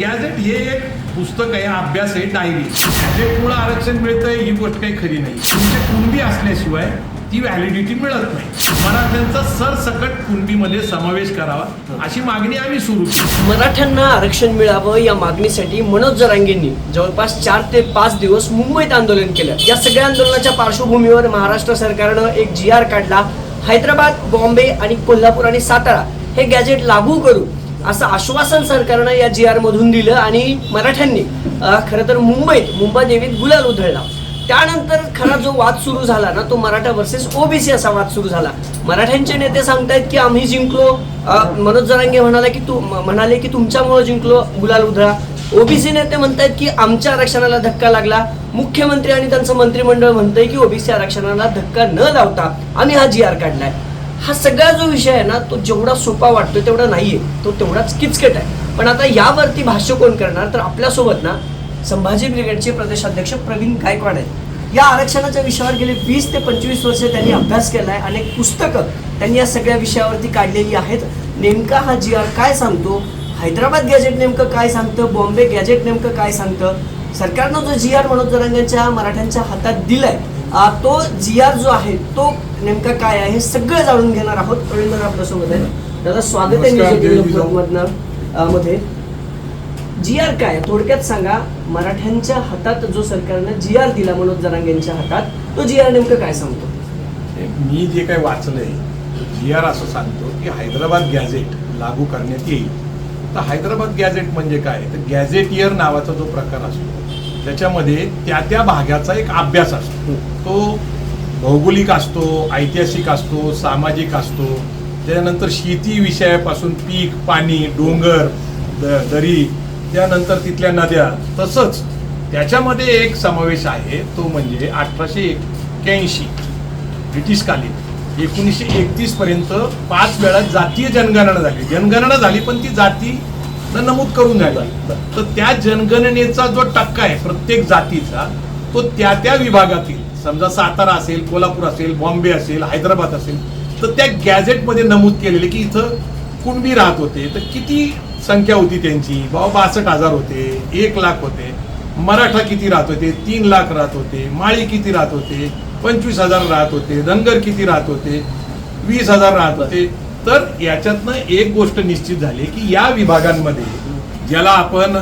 Gadget हे एक पुस्तक आहे अभ्यास आहे डायरी गॅझेटमुळे आरक्षण मिळतंय ही गोष्ट काही खरी नाही. तुमचे कुणबी असल्याशिवाय ती व्हॅलिडिटी मिळत नाही. मराठ्यांचा सरसकट कुणबीमध्ये समावेश करावा अशी मागणी आम्ही सुरू केली. मराठ्यांना आरक्षण मिळावं या मागणीसाठी मनोज जरांगेंनी जवळपास चार ते पाच दिवस मुंबईत आंदोलन केलं. या सगळ्या आंदोलनाच्या पार्श्वभूमीवर महाराष्ट्र सरकारनं एक जी आर काढला. हैदराबाद बॉम्बे आणि कोल्हापूर आणि सातारा हे गॅजेट लागू करू असं आश्वासन सरकारनं या जी आर मधून दिलं आणि मराठ्यांनी खरं तर मुंबईत मुंबई देवीत गुलाल उधळला. त्यानंतर खरा जो वाद सुरू झाला ना तो मराठा वर्सेस ओबीसी असा वाद सुरू झाला. मराठ्यांचे नेते सांगतायत की आम्ही जिंकलो मनोज जरांगे म्हणाले की तू म्हणाले की तुमच्यामुळे जिंकलो गुलाल उधळा. ओबीसी नेते म्हणतायत की आमच्या आरक्षणाला धक्का लागला. मुख्यमंत्री आणि त्यांचं मंत्रिमंडळ म्हणतंय की ओबीसी आरक्षणाला धक्का न लावता आम्ही हा जी आर काढलाय. हा सगळा जो विषय आहे ना तो जेवढा सोपा वाटतो तेवढा नाही आहे तो तेवढाच किचकट आहे. पण आता यावरती भाष्य कोण करणार? तर आपल्यासोबत ना संभाजी ब्रिगेडचे प्रदेशाध्यक्ष प्रवीण गायकवाड आहेत. या आरक्षणाच्या विषयावर गेले वीस ते पंचवीस वर्ष त्यांनी अभ्यास केला आहे अनेक पुस्तकं त्यांनी या सगळ्या विषयावरती काढलेली आहेत. नेमका हा जी आर काय सांगतो? हैदराबाद गॅजेट नेमकं काय सांगतं? बॉम्बे गॅजेट नेमकं काय सांगतं? सरकारनं जो जी आर मनोज मराठ्यांच्या हातात दिलाय आहे तो जी आर जो आहे तो नेमका काय आहे सगळं जाणून घेणार आहोत प्रवीण दादा आपल्यासोबत आहे. दादा स्वागत आहे मध्ये. जी आर काय थोडक्यात सांगा मराठ्यांच्या हातात जो सरकारनं जी आर दिला मनोज जरांगेंच्या हातात तो जी आर नेमकं काय सांगतो? मी जे काही वाचलंय जी आर असं सांगतो की हैदराबाद गॅझेट लागू करण्यात येईल. तर हैदराबाद गॅझेट म्हणजे काय? तर गॅझेटियर नावाचा जो प्रकार असतो त्याच्यामध्ये त्या त्या भागाचा एक अभ्यास असतो. तो भौगोलिक असतो ऐतिहासिक असतो सामाजिक असतो. त्यानंतर शेती विषयापासून पीक पाणी डोंगर द- दरी त्यानंतर तिथल्या नद्या तसंच त्याच्यामध्ये एक समावेश आहे तो म्हणजे अठराशे एक्क्याऐंशी ब्रिटिशकालीन. एकोणीसशे एकतीसपर्यंत पाच वेळा जातीय जनगणना झाली. जनगणना झाली पण ती जाती नमूद करून झाली. तर त्या जनगणनेचा जो टक्का आहे प्रत्येक जातीचा तो त्या त्या विभागातील समजा सातारा असेल कोल्हापूर असेल बॉम्बे असेल हैदराबाद असेल तर त्या गॅझेटमध्ये नमूद केलेले की इथं कुणबी राहत होते. तर किती संख्या होती त्यांची? बाबा बासष्ट हजार होते एक लाख होते. मराठा किती राहत होते? तीन लाख राहत होते. माळी किती राहत होते? पंचवीस हजार राहत होते. धनगर किती राहत होते? वीस हजार राहत होते. तर याच्यातनं एक गोष्ट निश्चित झाली की या विभागांमध्ये ज्याला आपण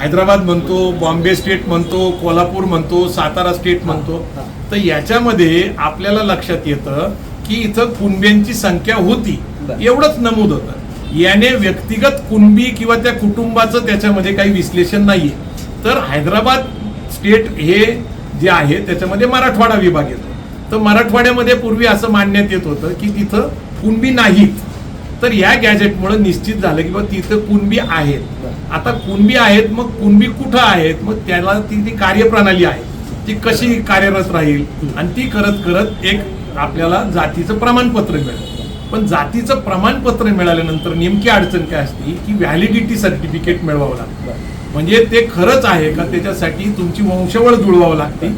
हैदराबाद म्हणतो बॉम्बे स्टेट म्हणतो कोल्हापूर म्हणतो सातारा स्टेट म्हणतो. तर याच्यामध्ये आपल्याला लक्षात येतं की इथं कुणब्यांची संख्या होती. एवढंच नमूद होतं. याने व्यक्तिगत कुणबी किंवा त्या कुटुंबाचं त्याच्यामध्ये काही विश्लेषण नाहीये. तर हैदराबाद स्टेट हे जे आहे त्याच्यामध्ये मराठवाडा विभाग येतो. तर मराठवाड्यामध्ये पूर्वी असं मानण्यात येत होतं की तिथं कुणबी नाहीत. तर या गॅजेटमुळे निश्चित झालं की बाबा तिथं कुणबी आहेत. आता कुणबी आहेत मग कुणबी कुठं आहेत? मग त्याला ती ती कार्यप्रणाली आहे ती कशी कार्यरत राहील? आणि ती करत करत एक आपल्याला जातीचं प्रमाणपत्र मिळेल. पण जातीचं प्रमाणपत्र मिळाल्यानंतर नेमकी अडचण काय असते? की व्हॅलिडिटी सर्टिफिकेट मिळवावं लागतं. म्हणजे ते खरंच आहे का? त्याच्यासाठी तुमची वंशवळ जुळवावं लागते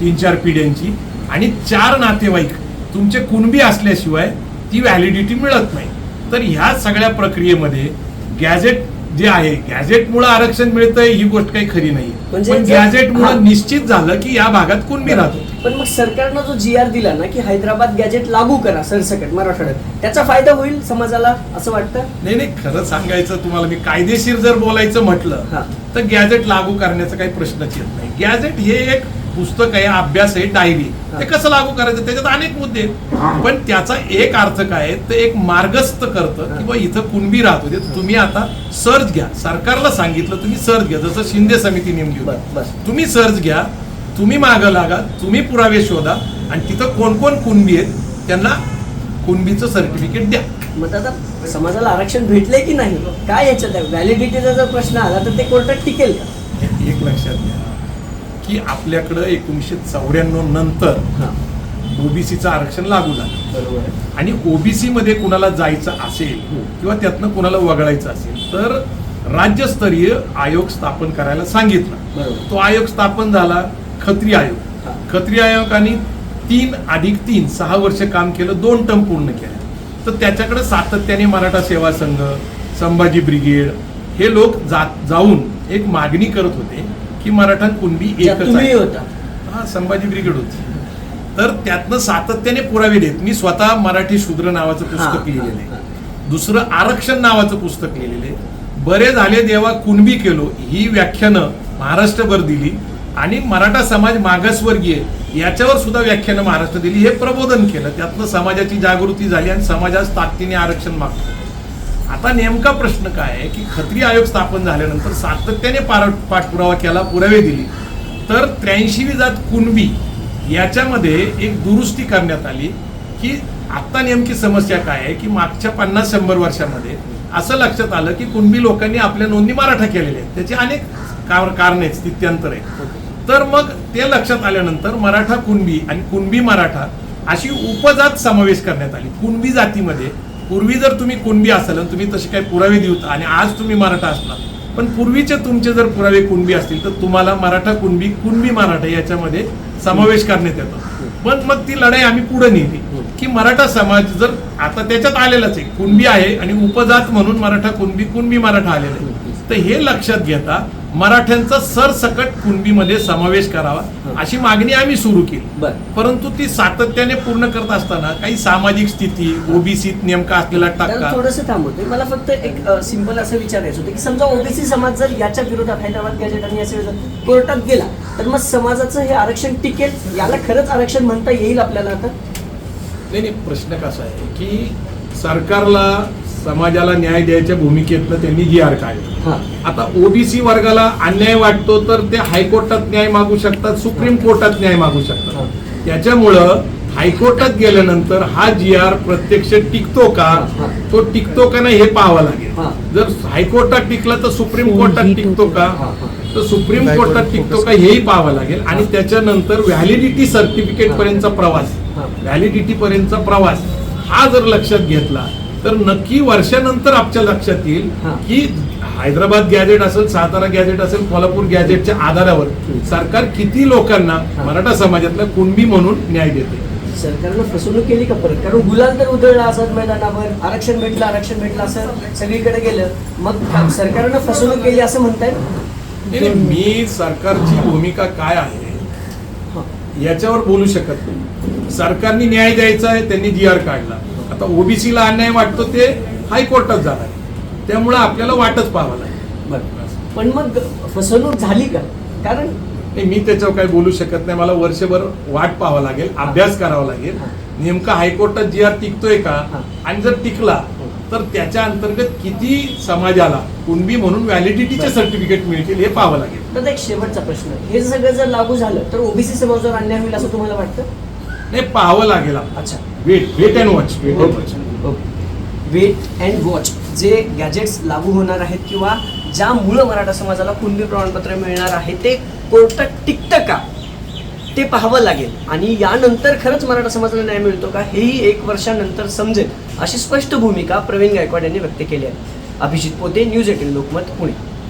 तीन चार पिढ्यांची. आणि चार नातेवाईक तुमचे कुणबी असल्याशिवाय ती व्हॅलिडिटी मिळत नाही. तर ह्या सगळ्या प्रक्रियेमध्ये गॅझेट जे आहे गॅझेटमुळे आरक्षण मिळतंय ही गोष्ट काही खरी नाही म्हणजे पण जर- गॅझेटमुळे हा. निश्चित झालं की या भागात कुणबी राहत होते पण मग सरकारनं जो जी आर दिला ना की हैदराबाद गॅजेट लागू करा सरसकट मराठवाड्यात त्याचा फायदा होईल समाजाला असं वाटतं नाही नाही खरं सांगायचं तुम्हाला मी कायदेशीर जर बोलायचं म्हटलं हा. तर गॅझेट लागू करण्याचा काही प्रश्नच येत नाही गॅझेट हे एक पुस्तक आहे अभ्यास आहे डायरी हा. ते कसं लागू करायचं? त्याच्यात अनेक मुद्दे आहेत. पण त्याचा एक अर्थ काय आहे, तर एक मार्गस्थ करतं की बा इथं कुणबी राहत. होते तर तुम्ही आता सर्च घ्या. सरकारला सांगितलं तुम्ही सर्च घ्या. जसं शिंदे समिती नेमली. तुम्ही सर्च घ्या. तुम्ही मागं लागा. तुम्ही पुरावे शोधा. आणि तिथं कोण कोण कुणबी आहेत त्यांना कुणबीचं सर्टिफिकेट द्या. मग आता समाजाला आरक्षण भेटले की नाही? काय याच्यात? व्हॅलिडिटीचा जर प्रश्न आला तर ते कोर्टात टिकेल का? एक लक्षात घ्या. की आपल्याकडं एकोणीसशे चौऱ्याण्णव नंतर हा ओबीसीचं आरक्षण लागू झालं बरोबर. आणि ओबीसी मध्ये कुणाला जायचं असेल हम्म. किंवा त्यातनं कुणाला वगळायचं असेल तर राज्यस्तरीय आयोग स्थापन करायला सांगितलं बरोबर तो आयोग स्थापन झाला खत्री आयोग हा. खत्री आयोगाने तीन अधिक तीन सहा वर्ष काम केलं दोन टर्म पूर्ण केल्या तर त्याच्याकडे सातत्याने मराठा सेवा संघ संभाजी ब्रिगेड हे लोक जा- जाऊन एक मागणी करत होते की मराठा कुणबी एकच आहे. होता. हा संभाजी ब्रिगेड होती. तर त्यातनं सातत्याने पुरावे देत. मी स्वतः मराठी शूद्र नावाचं पुस्तक लिहिलेलं. आहे. दुसरं आरक्षण नावाचं पुस्तक लिहिलेलं आहे. बरे झाले देवा कुणबी केलो. ही व्याख्यानं महाराष्ट्रभर दिली. आणि मराठा समाज मागासवर्गीय याच्यावर सुद्धा व्याख्यानं महाराष्ट्र दिली. हे प्रबोधन केलं. त्यातनं समाजाची जागृती झाली आणि समाजास ताकदीने आरक्षण मागतो. आता नेमका प्रश्न काय आहे की खत्री आयोग स्थापन झाल्यानंतर सातत्याने पार पाठपुरावा केला पुरावे दिली. तर त्र्याऐंशीवी जात कुणबी याच्यामध्ये एक दुरुस्ती करण्यात आली की आता नेमकी समस्या काय आहे की मागच्या पन्नास शंभर वर्षामध्ये असं लक्षात आलं की कुणबी लोकांनी आपल्या नोंदणी मराठा केलेल्या आहेत. त्याची अनेक कार कारणे आहेत स्थित्यंतर आहे तर मग ते लक्षात आल्यानंतर मराठा कुणबी आणि कुणबी मराठा अशी उपजात समावेश करण्यात आली. कुणबी जातीमध्ये पूर्वी जर तुम्ही कुणबी असाल आणि तुम्ही तसे काही पुरावे देऊ आणि आज तुम्ही मराठा असणार पण पूर्वीचे तुमचे जर पुरावे कुणबी असतील तर तुम्हाला मराठा कुणबी कुणबी मराठा याच्यामध्ये समावेश करण्यात येतो. पण मग ती लढाई आम्ही पुढे नेली की मराठा समाज जर आता त्याच्यात आलेलाच आहे कुणबी आहे आणि उपजात म्हणून मराठा कुणबी कुणबी मराठा आलेला आहे. तर हे लक्षात घेता मराठ्यांचा सरसकट कुणबीमध्ये समावेश करावा अशी मागणी आम्ही सुरू केली. बर. परंतु ती सातत्याने पूर्ण करत असताना काही सामाजिक स्थिती ओबीसीत नेमका असलेला टक्का. थोडस थांबवतोय मला फक्त एक सिंपल असं विचारायचं होतं की समजा ओबीसी समाज जर याच्या विरोधात हैदराबाद गॅजेट आणि याच्या कोर्टात गेला तर मग समाजाचं हे आरक्षण टिकेल? याला खरंच आरक्षण म्हणता येईल आपल्याला आता? नाही नाही प्रश्न कसा आहे की सरकारला समाजाला न्याय द्यायच्या भूमिकेतनं त्यांनी जी आर काढली हा. आता ओबीसी वर्गाला अन्याय वाटतो तर ते हायकोर्टात न्याय मागू शकतात सुप्रीम कोर्टात न्याय मागू शकतात. त्याच्यामुळं हायकोर्टात गेल्यानंतर हा जी आर प्रत्यक्ष टिकतो का. तो टिकतो का नाही हे पाहावं हा. लागेल जर हायकोर्टात टिकला तर सुप्रीम कोर्टात टिकतो का. तर सुप्रीम कोर्टात टिकतो का हेही पाहावं लागेल. आणि त्याच्यानंतर व्हॅलिडिटी सर्टिफिकेट पर्यंतचा प्रवास. व्हॅलिडिटी पर्यंतचा प्रवास. हा जर लक्षात घेतला तर नक्की वर्षानंतर आमच्या लक्षात येईल. की हैदराबाद गॅजेट असेल सातारा गॅजेट असेल कोल्हापूर गॅजेटच्या आधारावर सरकार किती लोकांना. मराठा समाजातला कुणबी म्हणून न्याय देते? सरकारनं फसवणूक केली का परत? कारण गुलाल तर उधळला असत मैदानावर. आरक्षण भेटलं आरक्षण भेटलं असं सगळीकडे गेलं. मग सरकारनं फसवणूक केली असं म्हणताय? नाही, मी सरकारची भूमिका काय आहे. याच्यावर बोलू शकत नाही. सरकारने न्याय द्यायचा आहे त्यांनी जी आर काढला. आता ओबीसीला अन्याय वाटतो ते हायकोर्टात जाणार त्यामुळे आपल्याला वाटच पाहावं लागेल. बरं. पण मग फसवणूक झाली का? कारण मी त्याच्यावर काही बोलू शकत नाही. मला वर्षभर वाट पाहावं लागेल अभ्यास करावा लागेल. हा. नेमका हायकोर्टात जी आर टिकतोय का? हा. आणि जर टिकला तर त्याच्या अंतर्गत किती समाजाला कुणबी म्हणून व्हॅलिडिटीचे. सर्टिफिकेट मिळतील हे पाहावं लागेल. तर एक शेवटचा प्रश्न. हे सगळं जर लागू झालं तर ओबीसी समाजावर अन्याय होईल असं तुम्हाला वाटतं? नाही पाहावं लागेल. अच्छा. Wait wait and watch wait and watch wait and watch जे गॅजेट्स लागू होणार आहेत किंवा ज्यामुळं मराठा समाजाला कुणबी प्रमाणपत्र मिळणार आहे ते कोर्टात टिकतं का? ते पाहावं लागेल. आणि यानंतर खरंच मराठा समाजाला न्याय मिळतो का हेही एक वर्षानंतर समजेल अशी स्पष्ट भूमिका प्रवीण गायकवाड यांनी व्यक्त केली आहे. अभिजित पोते न्यूज एटीन लोकमत पुणे.